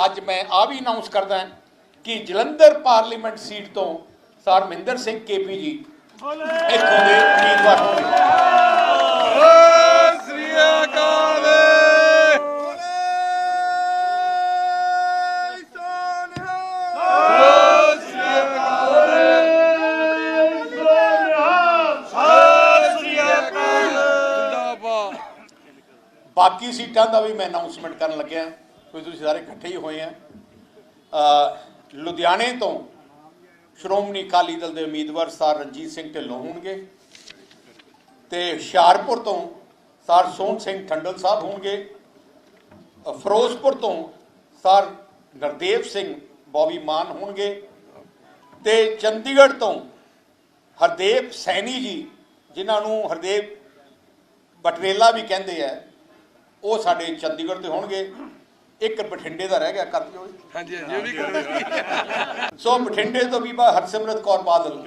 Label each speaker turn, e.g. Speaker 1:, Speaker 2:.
Speaker 1: ਅੱਜ ਮੈਂ ਆ ਵੀ ਅਨਾਉਂਸ ਕਰਦਾ ਕਿ ਜਲੰਧਰ ਪਾਰਲੀਮੈਂਟ ਸੀਟ ਤੋਂ ਸਰ ਮਹਿੰਦਰ ਸਿੰਘ ਕੇਪੀ ਜੀ ਇੱਥੋਂ ਦੇ ਉਮੀਦਵਾਰ ਹੋਣਗੇ
Speaker 2: ਸ੍ਰੀ ਅਕਾਲ ਜਿੰਦਾਬਾਦ
Speaker 1: ਬਾਕੀ ਸੀਟਾਂ ਦਾ ਵੀ ਮੈਂ ਅਨਾਉਂਸਮੈਂਟ ਕਰਨ ਲੱਗਿਆ ਕੋਈ ਤੁਸੀਂ ਸਾਰੇ ਇਕੱਠੇ ਹੀ ਹੋਏ ਆ। ਲੁਧਿਆਣੇ ਤੋਂ ਸ਼੍ਰੋਮਣੀ ਅਕਾਲੀ ਦਲ ਦੇ ਉਮੀਦਵਾਰ ਸਰ ਰਣਜੀਤ ਸਿੰਘ ਢਿੱਲੋਂ ਹੋਣਗੇ ਤੇ ਹੁਸ਼ਿਆਰਪੁਰ ਤੋਂ ਸਰ ਸੋਹਣ ਸਿੰਘ ਠੰਡਲ ਸਾਹਿਬ ਹੋਣਗੇ। ਫਿਰੋਜ਼ਪੁਰ ਤੋਂ ਸਰ ਨਰਦੇਵ ਸਿੰਘ ਬੌਬੀ ਮਾਨ ਹੋਣਗੇ ਤੇ ਚੰਡੀਗੜ੍ਹ ਤੋਂ ਹਰਦੇਵ ਸੈਣੀ ਜੀ, ਜਿਨ੍ਹਾਂ ਨੂੰ ਹਰਦੇਵ ਬਟਰੇਲਾ ਵੀ ਕਹਿੰਦੇ ਆ, ਉਹ ਸਾਡੇ ਚੰਡੀਗੜ੍ਹ ਦੇ ਹੋਣਗੇ। ਇੱਕ ਬਠਿੰਡੇ ਦਾ ਰਹਿ ਗਿਆ ਕਰ ਦਿਓ ਜੀ।
Speaker 2: ਹਾਂਜੀ ਹਾਂਜੀ। ਇਹ ਵੀ ਕਰੋ
Speaker 1: ਸੋ ਬਠਿੰਡੇ ਤੋਂ ਬੀਬਾ ਹਰਸਿਮਰਤ ਕੌਰ ਬਾਦਲ।